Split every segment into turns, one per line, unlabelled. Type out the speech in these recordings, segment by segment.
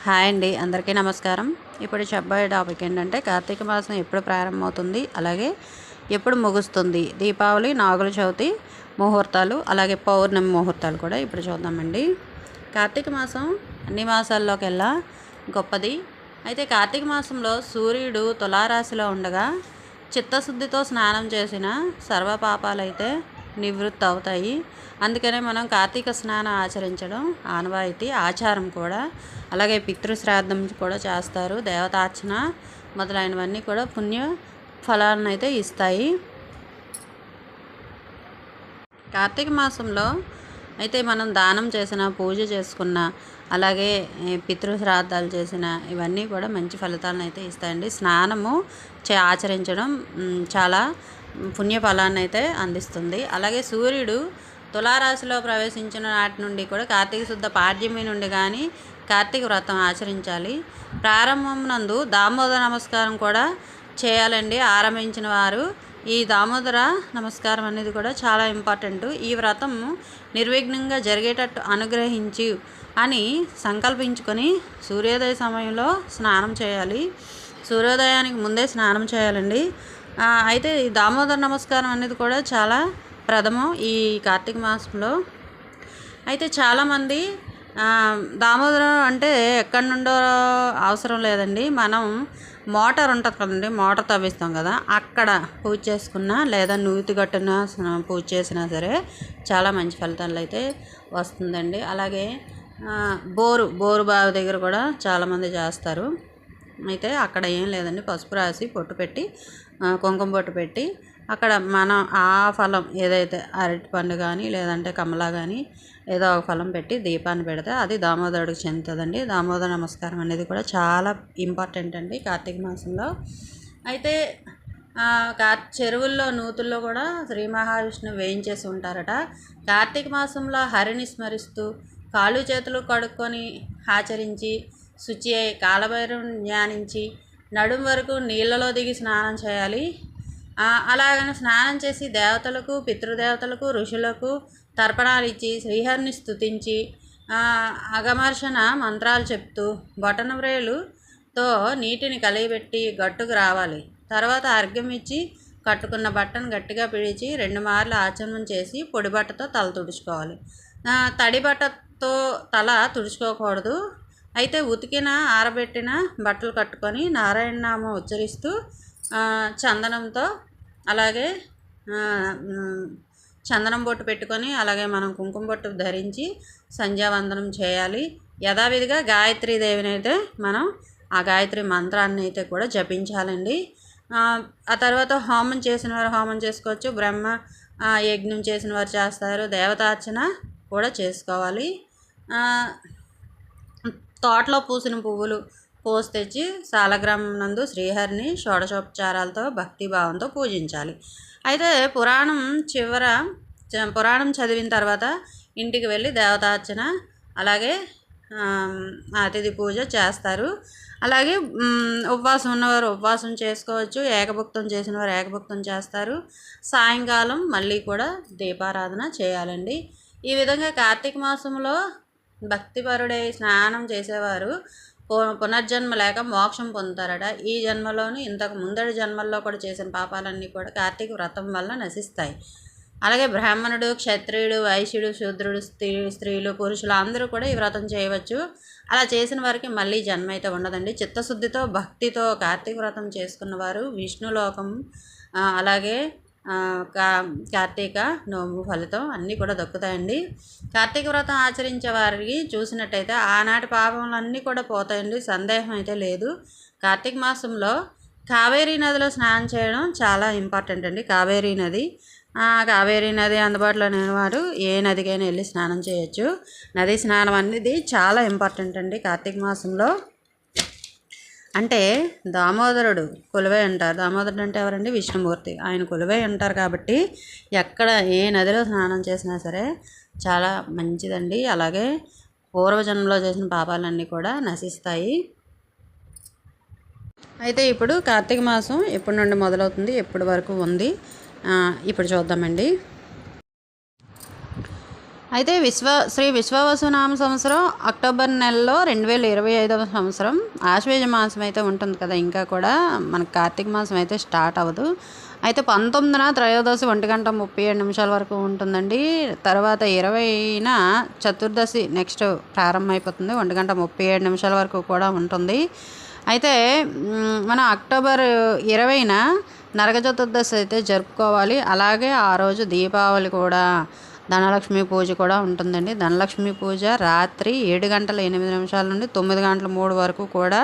Hi అండి అందరికీ నమస్కారం. ఇప్పుడు చెప్పబోయే టాపిక్ ఏంటంటే కార్తీక మాసం ఎప్పుడు ప్రారంభమవుతుంది అలాగే ఎప్పుడు ముగుస్తుంది దీపావళి నాగుల చవితి ముహూర్తాలు అలాగే పౌర్ణమి ముహూర్తాలు కూడా ఇప్పుడు చూద్దామండి. కార్తీక మాసం అన్ని మాసాల్లోకెల్లా గొప్పది. అయితే కార్తీక మాసంలో సూర్యుడు తులారాశిలో ఉండగా చిత్తశుద్ధితో స్నానం చేసిన సర్వపాపాలైతే నివృత్తి అవుతాయి అందుకనే మనం కార్తీక స్నానం ఆచరించడం ఆనవాయితీ ఆచారం కూడా. అలాగే పితృశ్రాద్ధం కూడా చేస్తారు. దేవతార్చన మొదలైనవన్నీ కూడా పుణ్య ఫలాలను అయితే ఇస్తాయి. కార్తీక మాసంలో అయితే మనం దానం చేసిన పూజ చేసుకున్న అలాగే పితృశ్రాద్ధాలు చేసిన ఇవన్నీ కూడా మంచి ఫలితాలను అయితే ఇస్తాయండి. స్నానము చే ఆచరించడం చాలా పుణ్య ఫలాన్ని అయితే అందిస్తుంది. అలాగే సూర్యుడు తులారాశిలో ప్రవేశించిన నాటి నుండి కూడా కార్తీక శుద్ధ పాడ్యమి నుండి కానీ కార్తీక వ్రతం ఆచరించాలి. ప్రారంభం నందు దామోదర నమస్కారం కూడా చేయాలండి. ఆరంభించిన వారు ఈ దామోదర నమస్కారం అనేది కూడా చాలా ఇంపార్టెంట్. ఈ వ్రతం నిర్విఘ్నంగా జరిగేటట్టు అనుగ్రహించి అని సంకల్పించుకొని సూర్యోదయ సమయంలో స్నానం చేయాలి. సూర్యోదయానికి ముందే స్నానం చేయాలండి. అయితే ఈ దామోదర నమస్కారం అనేది కూడా చాలా ప్రథమం ఈ కార్తీక మాసంలో. అయితే చాలామంది దామోదరం అంటే ఎక్కడి నుండో అవసరం లేదండి. మనం మోటార్ ఉంటుంది కదండి మోటార్ తవ్విస్తాం కదా అక్కడ పూజ చేసుకున్నా లేదా నూతి గట్టున పూజ చేసినా సరే చాలా మంచి ఫలితాలు అయితే వస్తుందండి. అలాగే బోరు బోరు బావి దగ్గర కూడా చాలామంది చేస్తారు. అయితే అక్కడ ఏం లేదండి పసుపు రాసి పొట్టు పెట్టి కుంకుమ పొట్టు పెట్టి అక్కడ మనం ఆ ఫలం ఏదైతే అరటిపండు కానీ లేదంటే కమలా కానీ ఏదో ఒక ఫలం పెట్టి దీపాన్ని పెడితే అది దామోదరుడికి చెందుతుందండి. దామోదర నమస్కారం అనేది కూడా చాలా ఇంపార్టెంట్ అండి కార్తీక మాసంలో. అయితే కార్ చెరువుల్లో నూతుల్లో కూడా శ్రీ మహావిష్ణువు వేయించేసి ఉంటారట. కార్తీక మాసంలో హరిని స్మరిస్తూ కాళ్ళు చేతులు కడుక్కొని ఆచరించి శుచి అయి కాలభైరవుని ధ్యానించి నడుం వరకు నీళ్ళలో దిగి స్నానం చేయాలి. అలాగని స్నానం చేసి దేవతలకు పితృదేవతలకు ఋషులకు తర్పణాలు ఇచ్చి శ్రీహరిని స్తుతించి అగమర్షణ మంత్రాలు చెప్తూ బొటన వ్రేలుతో నీటిని కలిగిపెట్టి గట్టుకు రావాలి. తర్వాత అర్ఘ్యం ఇచ్చి కట్టుకున్న బట్టను గట్టిగా పిడిచి రెండు మార్లు ఆచమనం చేసి పొడి బట్టతో తల తుడుచుకోవాలి. తడి బట్టతో తల తుడుచుకోకూడదు. అయితే ఉతికిన ఆరబెట్టిన బట్టలు కట్టుకొని నారాయణ నామం ఉచ్చరిస్తూ చందనంతో అలాగే చందనం బొట్టు పెట్టుకొని అలాగే మనం కుంకుమ బొట్టు ధరించి సంధ్యావందనం చేయాలి. యథావిధిగా గాయత్రీ దేవిని అయితే మనం ఆ గాయత్రి మంత్రాన్ని అయితే కూడా జపించాలండి. ఆ, తర్వాత హోమం చేసిన వారు హోమం చేసుకోవచ్చు. బ్రహ్మ యజ్ఞం చేసిన వారు చేస్తారు. దేవతార్చన కూడా చేసుకోవాలి. తోటలో పూసిన పువ్వులు కోసి తెచ్చి సాలగ్రామం నందు శ్రీహరిని షోడశోపచారాలతో భక్తి భావంతో పూజించాలి. అయితే పురాణం చివర చ- పురాణం చదివిన తర్వాత ఇంటికి వెళ్ళి దేవతార్చన అలాగే అతిథి పూజ చేస్తారు. అలాగే ఉపవాసం ఉన్నవారు ఉపవాసం చేసుకోవచ్చు ఏకభుక్తం చేసిన వారు ఏకభుక్తం చేస్తారు. సాయంకాలం మళ్ళీ కూడా దీపారాధన చేయాలండి. ఈ విధంగా కార్తీక మాసంలో భక్తిపరుడై స్నానం చేసేవారు. పునర్జన్మ లేక మోక్షం పొందుతారట. ఈ జన్మలోను ఇంతకు ముందడి జన్మల్లో కూడా చేసిన పాపాలన్నీ కూడా కార్తీక వ్రతం వల్ల నశిస్తాయి. అలాగే బ్రాహ్మణుడు క్షత్రియుడు వైశ్యుడు శూద్రుడు స్త్రీ స్త్రీలు పురుషులు అందరూ కూడా ఈ వ్రతం చేయవచ్చు. అలా చేసిన వారికి మళ్ళీ జన్మ అయితే ఉండదండి. చిత్తశుద్ధితో భక్తితో కార్తీక వ్రతం చేసుకున్న వారు విష్ణులోకం అలాగే కా కార్తీక నోము ఫలితం అన్నీ కూడా దక్కుతాయండి. కార్తీక వ్రతం ఆచరించే వారికి చూసినట్టయితే ఆనాటి పాపములన్నీ కూడా పోతాయండి. సందేహం అయితే లేదు. కార్తీక మాసంలో కావేరీ నదిలో స్నానం చేయడం చాలా ఇంపార్టెంట్ అండి. కావేరీ నది కావేరీ నది అందుబాటులో లేని వారు ఏ నదికైనా వెళ్ళి స్నానం చేయొచ్చు. నది స్నానం అనేది చాలా ఇంపార్టెంట్ అండి కార్తీక మాసంలో. అంటే దామోదరుడు కొలువై ఉంటారు. దామోదరుడు అంటే ఎవరండి? విష్ణుమూర్తి. ఆయన కొలువై ఉంటారు కాబట్టి ఎక్కడ ఏ నదిలో స్నానం చేసినా సరే చాలా మంచిదండి. అలాగే పూర్వజన్మలో చేసిన పాపాలన్నీ కూడా నశిస్తాయి. అయితే ఇప్పుడు కార్తీక మాసం ఎప్పటి నుండి మొదలవుతుంది? ఎప్పటి వరకు ఉంది? ఇప్పుడు చూద్దామండి. అయితే విశ్వ శ్రీ విశ్వవసునామ సంవత్సరం అక్టోబర్ నెలలో రెండు వేల ఇరవై ఐదవ సంవత్సరం. ఆశ్వేజ మాసం అయితే ఉంటుంది కదా ఇంకా కూడా మనకు కార్తీక మాసం అయితే స్టార్ట్ అవ్వదు. అయితే పంతొమ్మిదిన త్రయోదశి ఒంటి గంట ముప్పై ఏడు నిమిషాల వరకు ఉంటుందండి. తర్వాత ఇరవైన చతుర్దశి నెక్స్ట్ ప్రారంభమైపోతుంది ఒంటి గంట ముప్పై ఏడు నిమిషాల వరకు కూడా ఉంటుంది. అయితే మన అక్టోబర్ ఇరవైన నరక చతుర్దశి అయితే జరుపుకోవాలి. అలాగే ఆ రోజు దీపావళి కూడా ధనలక్ష్మి పూజ కూడా ఉంటుందండి. ధనలక్ష్మి పూజ రాత్రి ఏడు గంటల ఎనిమిది నిమిషాల నుండి తొమ్మిది గంటల మూడు వరకు కూడా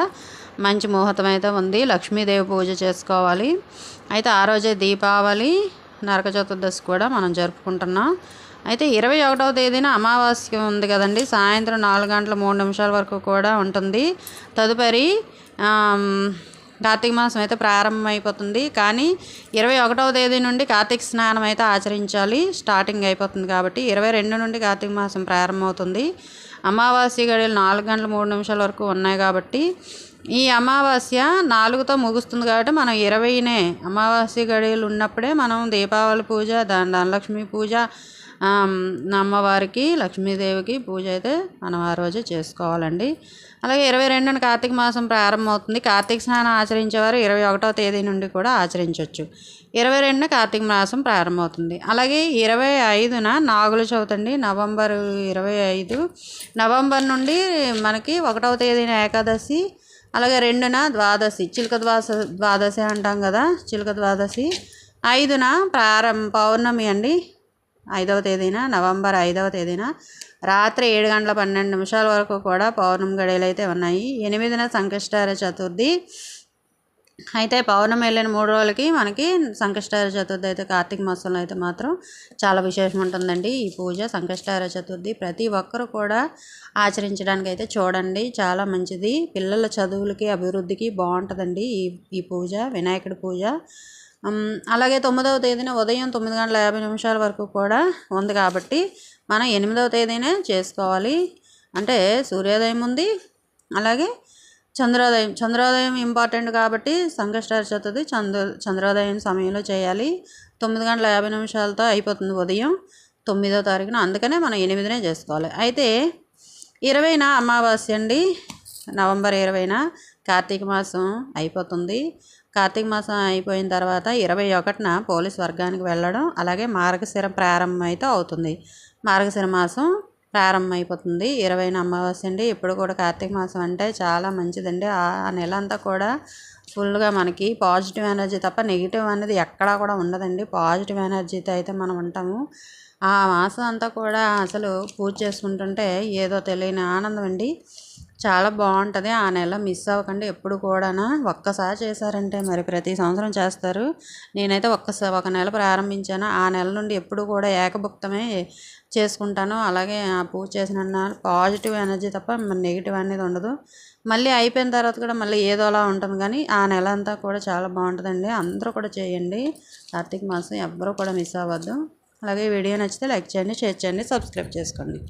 మంచి ముహూర్తం అయితే ఉంది. లక్ష్మీదేవి పూజ చేసుకోవాలి. అయితే ఆ రోజే దీపావళి నరక చతుర్దశి కూడా మనం జరుపుకుంటున్నాం. అయితే ఇరవై ఒకటవ తేదీన అమావాస్య ఉంది కదండి. సాయంత్రం నాలుగు గంటల మూడు నిమిషాల వరకు కూడా ఉంటుంది. తదుపరి కార్తీక మాసం అయితే ప్రారంభమైపోతుంది. కానీ ఇరవై ఒకటవ తేదీ నుండి కార్తీక స్నానం అయితే ఆచరించాలి. స్టార్టింగ్ అయిపోతుంది కాబట్టి ఇరవై రెండు నుండి కార్తీక మాసం ప్రారంభమవుతుంది. అమావాస్య గడియలు నాలుగు గంటల మూడు నిమిషాల వరకు ఉన్నాయి కాబట్టి ఈ అమావాస్య నాలుగుతో ముగుస్తుంది కాబట్టి మనం ఇరవైనే అమావాస్య గడియలు ఉన్నప్పుడే మనం దీపావళి పూజ దాని ధనలక్ష్మి పూజ అమ్మవారికి లక్ష్మీదేవికి పూజ అయితే మనం ఆ రోజు చేసుకోవాలండి. అలాగే ఇరవై రెండున కార్తీక మాసం ప్రారంభమవుతుంది. కార్తీక స్నానం ఆచరించేవారు ఇరవై ఒకటో తేదీ నుండి కూడా ఆచరించవచ్చు ఇరవై రెండున కార్తీక మాసం ప్రారంభమవుతుంది. అలాగే ఇరవై ఐదున నాగుల చవితి అండి. నవంబర్ ఇరవై ఐదు. నవంబర్ నుండి మనకి ఒకటవ తేదీన ఏకాదశి అలాగే రెండున ద్వాదశి చిలుక ద్వాస ద్వాదశి అంటాం కదా చిలుక ద్వాదశి. ఐదున ప్రారంభ పౌర్ణమి అండి. ఐదవ తేదీన నవంబర్ ఐదవ తేదీన రాత్రి ఏడు గంటల పన్నెండు నిమిషాల వరకు కూడా పౌర్ణమి గడియలు అయితే ఉన్నాయి. ఎనిమిదిన సంకష్టార చతుర్థి. అయితే పౌర్ణమి వెళ్ళిన మూడు రోజులకి మనకి సంకష్టార చతుర్థి అయితే కార్తీక మాసంలో అయితే మాత్రం చాలా విశేషం ఉంటుందండి. ఈ పూజ సంకష్టార చతుర్థి ప్రతి ఒక్కరు కూడా ఆచరించడానికి అయితే చూడండి. చాలా మంచిది. పిల్లల చదువులకి అభివృద్ధికి బాగుంటుందండి ఈ ఈ పూజ వినాయకుడి పూజ. అలాగే తొమ్మిదవ తేదీన ఉదయం తొమ్మిది గంటల యాభై నిమిషాల వరకు కూడా ఉంది కాబట్టి మనం ఎనిమిదవ తేదీనే చేసుకోవాలి. అంటే సూర్యోదయం ఉంది అలాగే చంద్రోదయం. చంద్రోదయం ఇంపార్టెంట్ కాబట్టి సంకష్టార చతుర్థి చంద్ర చంద్రోదయం సమయంలో చేయాలి. తొమ్మిది గంటల యాభై నిమిషాలతో అయిపోతుంది ఉదయం తొమ్మిదో తారీఖున. అందుకనే మనం ఎనిమిదినే చేసుకోవాలి. అయితే ఇరవైన అమావాస్య అండి. నవంబర్ ఇరవైన కార్తీక మాసం అయిపోతుంది. కార్తీక మాసం అయిపోయిన తర్వాత ఇరవై ఒకటిన పోలీస్ వర్గానికి వెళ్ళడం అలాగే మార్గశిర ప్రారంభం అయితే అవుతుంది. మార్గశిర మాసం ప్రారంభం అయిపోతుంది ఇరవైన అమావాస్య అండి. ఇప్పుడు కూడా కార్తీక మాసం అంటే చాలా మంచిదండి. ఆ ఆ నెల అంతా కూడా ఫుల్గా మనకి పాజిటివ్ ఎనర్జీ తప్ప నెగిటివ్ అనేది ఎక్కడా కూడా ఉండదండి. పాజిటివ్ ఎనర్జీతో అయితే మనం ఉంటాము. ఆ మాసం అంతా కూడా అసలు పూజ చేసుకుంటుంటే ఏదో తెలియని ఆనందం అండి. చాలా బాగుంటుంది. ఆ నెల మిస్ అవ్వకండి. ఎప్పుడు కూడా ఒక్కసారి చేశారంటే మరి ప్రతి సంవత్సరం చేస్తారు. నేనైతే ఒక్కసారి ఒక నెల ప్రారంభించాను. ఆ నెల నుండి ఎప్పుడు కూడా ఏకభుక్తమే చేసుకుంటాను. అలాగే ఆ పూజ చేసిన పాజిటివ్ ఎనర్జీ తప్ప నెగిటివ్ అనేది ఉండదు. మళ్ళీ అయిపోయిన తర్వాత కూడా మళ్ళీ ఏదోలా ఉంటుంది. కానీ ఆ నెల అంతా కూడా చాలా బాగుంటుందండి. అందరూ కూడా చేయండి. కార్తీక మాసం ఎవ్వరూ కూడా మిస్ అవ్వద్దు. అలాగే వీడియో నచ్చితే లైక్ చేయండి షేర్ చేయండి సబ్స్క్రైబ్ చేసుకోండి.